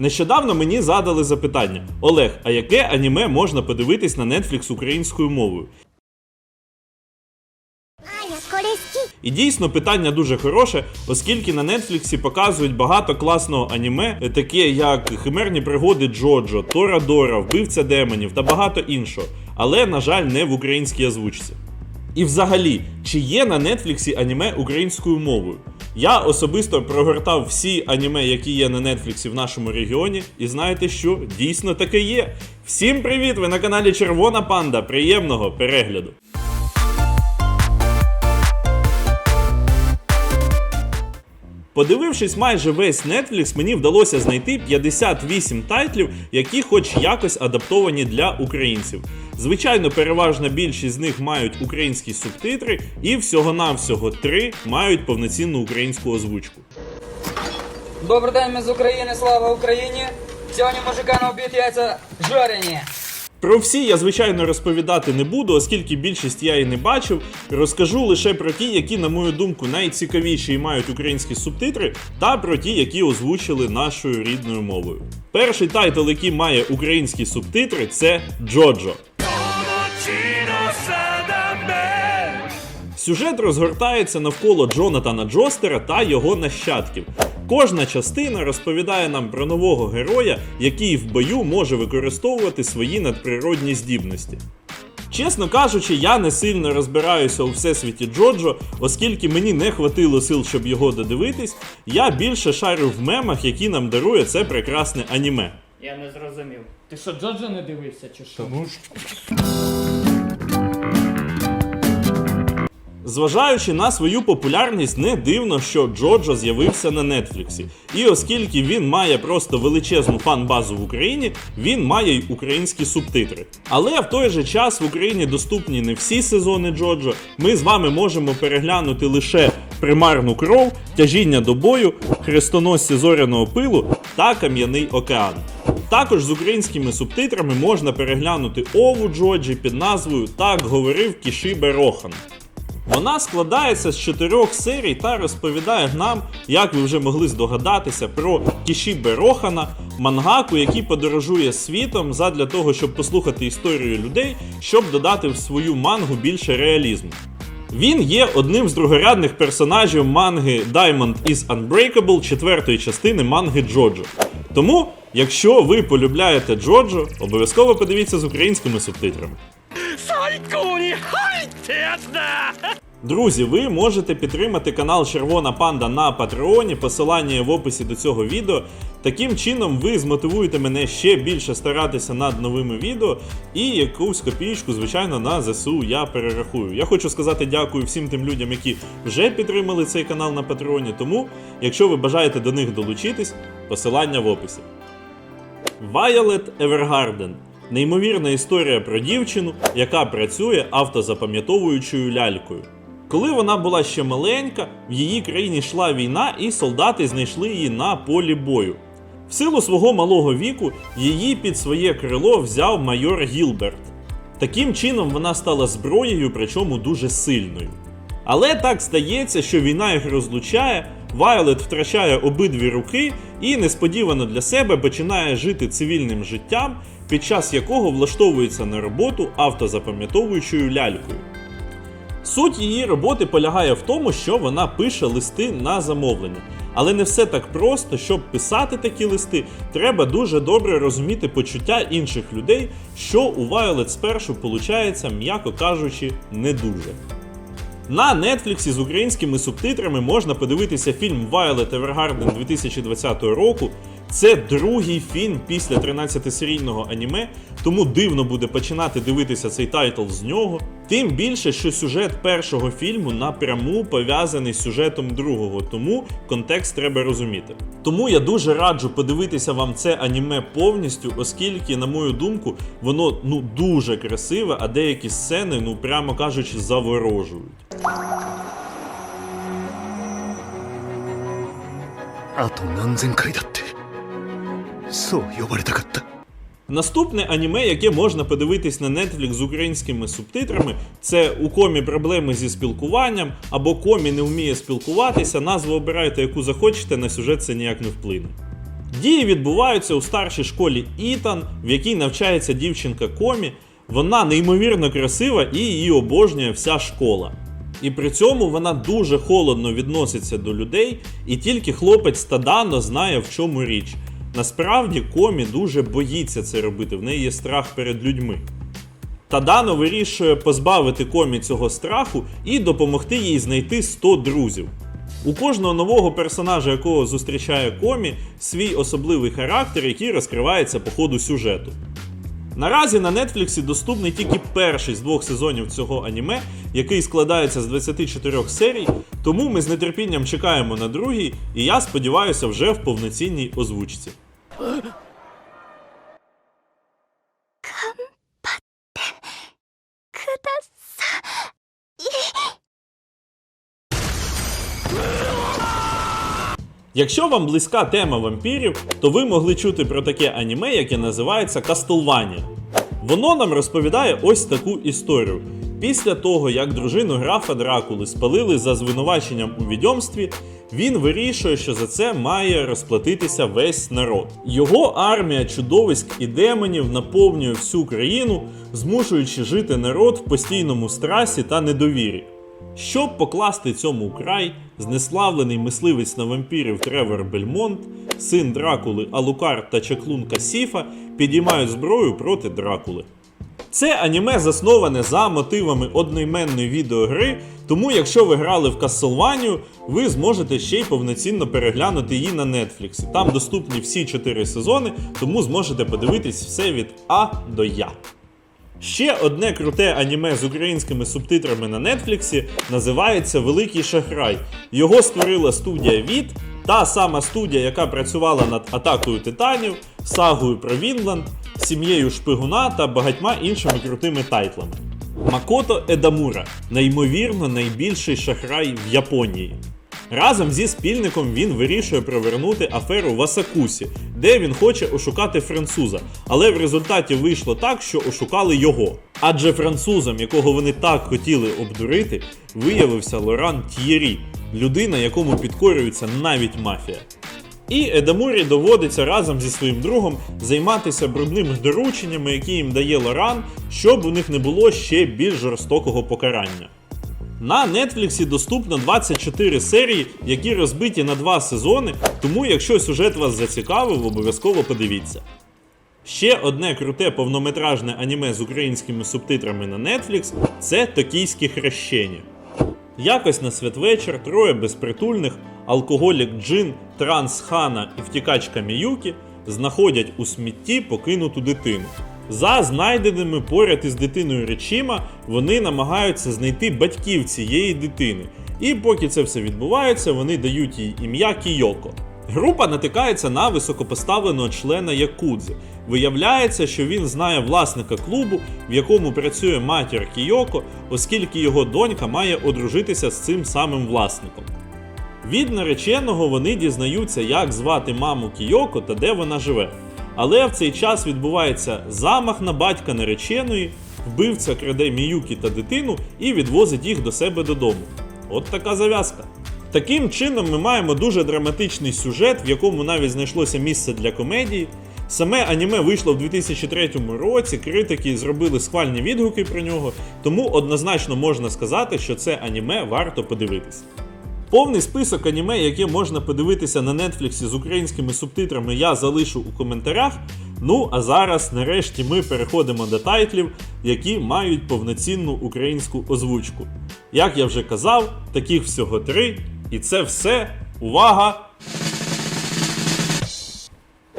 Нещодавно мені задали запитання: Олег, а яке аніме можна подивитись на Netflix українською мовою? І дійсно питання дуже хороше, оскільки на Нетфліксі показують багато класного аніме, таке як химерні пригоди Джоджо, Торадора, Вбивця демонів та багато іншого. Але, на жаль, не в українській озвучці. І взагалі, чи є на Нетфліксі аніме українською мовою? Я особисто прогортав всі аніме, які є на Нетфліксі в нашому регіоні, і знаєте що? Дійсно таке є. Всім привіт! Ви на каналі Червона Панда. Приємного перегляду! Подивившись майже весь Netflix, мені вдалося знайти 58 тайтлів, які хоч якось адаптовані для українців. Звичайно, переважна більшість з них мають українські субтитри, і всього-навсього три мають повноцінну українську озвучку. Добрий день, ми з України, слава Україні! Сьогодні мужика на обід яйця жарені. Про всі я, звичайно, розповідати не буду, оскільки більшість я і не бачив. Розкажу лише про ті, які, на мою думку, найцікавіші і мають українські субтитри, та про ті, які озвучили нашою рідною мовою. Перший тайтл, який має українські субтитри, це Джоджо. Сюжет розгортається навколо Джонатана Джостера та його нащадків. Кожна частина розповідає нам про нового героя, який в бою може використовувати свої надприродні здібності. Чесно кажучи, я не сильно розбираюся у всесвіті Джоджо, оскільки мені не хватило сил, щоб його додивитись. Я більше шарю в мемах, які нам дарує це прекрасне аніме. Я не зрозумів. Ти що, Джоджо не дивився чи що? Зважаючи на свою популярність, не дивно, що Джоджо з'явився на Нетфліксі. І оскільки він має просто величезну фан-базу в Україні, він має й українські субтитри. Але в той же час в Україні доступні не всі сезони Джоджо. Ми з вами можемо переглянути лише примарну кров, тяжіння до бою, хрестоносці зоряного пилу та кам'яний океан. Також з українськими субтитрами можна переглянути Ову Джоджі під назвою Так говорив Кішібе Рохан. Вона складається з чотирьох серій та розповідає нам, як ви вже могли здогадатися, про Кішібе Рохана, мангаку, який подорожує світом задля того, щоб послухати історію людей, щоб додати в свою мангу більше реалізму. Він є одним з другорядних персонажів манги Diamond is Unbreakable четвертої частини манги Джоджо. Тому, якщо ви полюбляєте Джоджо, обов'язково подивіться з українськими субтитрами. Друзі, ви можете підтримати канал Червона Панда на Патреоні, посилання є в описі до цього відео. Таким чином ви змотивуєте мене ще більше старатися над новими відео, і якусь копійку, звичайно, на ЗСУ я перерахую. Я хочу сказати дякую всім тим людям, які вже підтримали цей канал на Патреоні. Тому, якщо ви бажаєте до них долучитись, посилання в описі. Violet Evergarden неймовірна історія про дівчину, яка працює автозапам'ятовуючою лялькою. Коли вона була ще маленька, в її країні йшла війна, і солдати знайшли її на полі бою. В силу свого малого віку її під своє крило взяв майор Гілберт. Таким чином вона стала зброєю, причому дуже сильною. Але так стається, що війна їх розлучає, Вайлет втрачає обидві руки і несподівано для себе починає жити цивільним життям, під час якого влаштовується на роботу автозапам'ятовуючою лялькою. Суть її роботи полягає в тому, що вона пише листи на замовлення. Але не все так просто, щоб писати такі листи, треба дуже добре розуміти почуття інших людей, що у Violet спершу виходить, м'яко кажучи, не дуже. На Нетфліксі з українськими субтитрами можна подивитися фільм Violet Evergarden 2020 року. Це другий фільм після 13-серійного аніме, тому дивно буде починати дивитися цей тайтл з нього. Тим більше, що сюжет першого фільму напряму пов'язаний з сюжетом другого, тому контекст треба розуміти. Тому я дуже раджу подивитися вам це аніме повністю, оскільки, на мою думку, воно ну дуже красиве, а деякі сцени, ну прямо кажучи, заворожують. あと何千回だってそう呼ばれたかった Наступне аніме, яке можна подивитись на Netflix з українськими субтитрами, це у комі проблеми зі спілкуванням або комі не вміє спілкуватися. Назву обирайте, яку захочете, на сюжет це ніяк не вплине. Дії відбуваються у старшій школі Ітан, в якій навчається дівчинка Комі. Вона неймовірно красива і її обожнює вся школа. І при цьому вона дуже холодно відноситься до людей, і тільки хлопець Тадано знає, в чому річ. Насправді Комі дуже боїться це робити, в неї є страх перед людьми. Тадано вирішує позбавити комі цього страху і допомогти їй знайти 100 друзів. У кожного нового персонажа, якого зустрічає комі, свій особливий характер, який розкривається по ходу сюжету. Наразі на Нетфліксі доступний тільки перший з двох сезонів цього аніме, який складається з 24 серій, тому ми з нетерпінням чекаємо на другий, і я сподіваюся вже в повноцінній озвучці. Якщо вам близька тема вампірів, то ви могли чути про таке аніме, яке називається Castlevania. Воно нам розповідає ось таку історію. Після того, як дружину графа Дракули спалили за звинуваченням у відьомстві, він вирішує, що за це має розплатитися весь народ. Його армія чудовиськ і демонів наповнює всю країну, змушуючи жити народ в постійному страсі та недовірі. Щоб покласти цьому край, знеславлений мисливець на вампірів Тревор Бельмонт, син Дракули Алукар та чаклунка Сіфа підіймають зброю проти Дракули. Це аніме засноване за мотивами одноіменної відеогри, тому якщо ви грали в Castlevania, ви зможете ще й повноцінно переглянути її на Netflix. Там доступні всі 4 сезони, тому зможете подивитись все від А до Я. Ще одне круте аніме з українськими субтитрами на Нетфліксі називається Великий Шахрай. Його створила студія Від, та сама студія, яка працювала над атакою титанів, сагою про Вінланд, сім'єю Шпигуна та багатьма іншими крутими тайтлами. Макото Едамура неймовірно найбільший шахрай в Японії. Разом зі спільником він вирішує провернути аферу в Асакусі, де він хоче ошукати француза. Але в результаті вийшло так, що ошукали його. Адже французом, якого вони так хотіли обдурити, виявився Лоран Т'єрі, людина, якому підкорюється навіть мафія. І Едамурі доводиться разом зі своїм другом займатися брудними дорученнями, які їм дає Лоран, щоб у них не було ще більш жорстокого покарання. На Нетфліксі доступно 24 серії, які розбиті на два сезони, тому якщо сюжет вас зацікавив, обов'язково подивіться. Ще одне круте повнометражне аніме з українськими субтитрами на Netflix – це Токійські хрещення. Якось на святвечір троє безпритульних, алкоголік Джин, транс Хана і втікачка Міюкі знаходять у смітті покинуту дитину. За знайденими поряд із дитиною речима вони намагаються знайти батьків цієї дитини. І поки це все відбувається, вони дають їй ім'я Кійоко. Група натикається на високопоставленого члена Якудзи. Виявляється, що він знає власника клубу, в якому працює матір Кійоко, оскільки його донька має одружитися з цим самим власником. Від нареченого вони дізнаються, як звати маму Кійоко та де вона живе. Але в цей час відбувається замах на батька нареченої, вбивця краде Міюкі та дитину і відвозить їх до себе додому. От така зав'язка. Таким чином, ми маємо дуже драматичний сюжет, в якому навіть знайшлося місце для комедії. Саме аніме вийшло в 2003 році, критики зробили схвальні відгуки про нього, тому однозначно можна сказати, що це аніме варто подивитись. Повний список аніме, яке можна подивитися на Нетфліксі з українськими субтитрами, я залишу у коментарях. Ну а зараз, нарешті, ми переходимо до тайтлів, які мають повноцінну українську озвучку. Як я вже казав, таких всього три, і це все. Увага!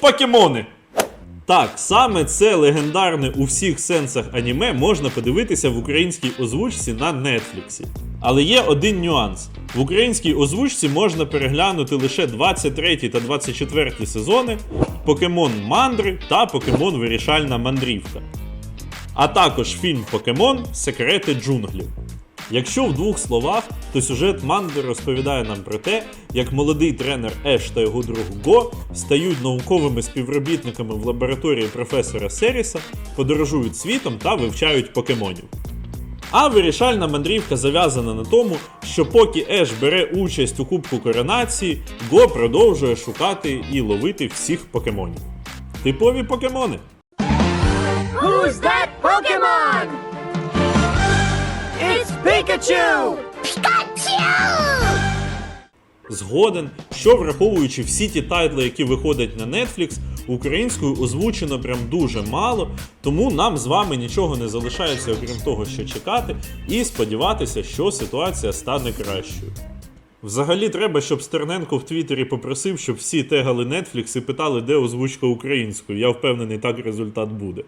Покемони! Так, саме це легендарне у всіх сенсах аніме можна подивитися в українській озвучці на Нетфліксі. Але є один нюанс: в українській озвучці можна переглянути лише 23 та 24 сезони Покемон Мандри та Покемон Вирішальна мандрівка. А також фільм Покемон Секрети джунглів. Якщо в двох словах, то сюжет Манди розповідає нам про те, як молодий тренер Еш та його друг Го стають науковими співробітниками в лабораторії професора Серіса, подорожують світом та вивчають покемонів. А вирішальна мандрівка зав'язана на тому, що поки Еш бере участь у Кубку Коронації, Го продовжує шукати і ловити всіх покемонів. Типові покемони. Who's that Pokemon? Pikachu! Pikachu! Згоден, що враховуючи всі ті тайтли, які виходять на Netflix, українською озвучено прям дуже мало, тому нам з вами нічого не залишається, окрім того, що чекати, і сподіватися, що ситуація стане кращою. Взагалі треба, щоб Стерненко в Твіттері попросив, щоб всі тегали Netflix і питали, де озвучка українською. Я впевнений, так результат буде.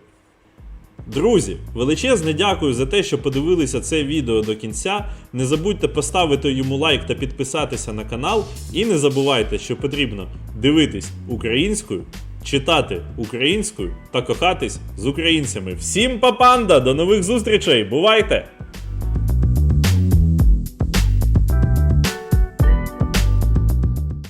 Друзі, величезне дякую за те, що подивилися це відео до кінця. Не забудьте поставити йому лайк та підписатися на канал. І не забувайте, що потрібно дивитись українською, читати українською та кохатись з українцями. Всім папанда! До нових зустрічей! Бувайте!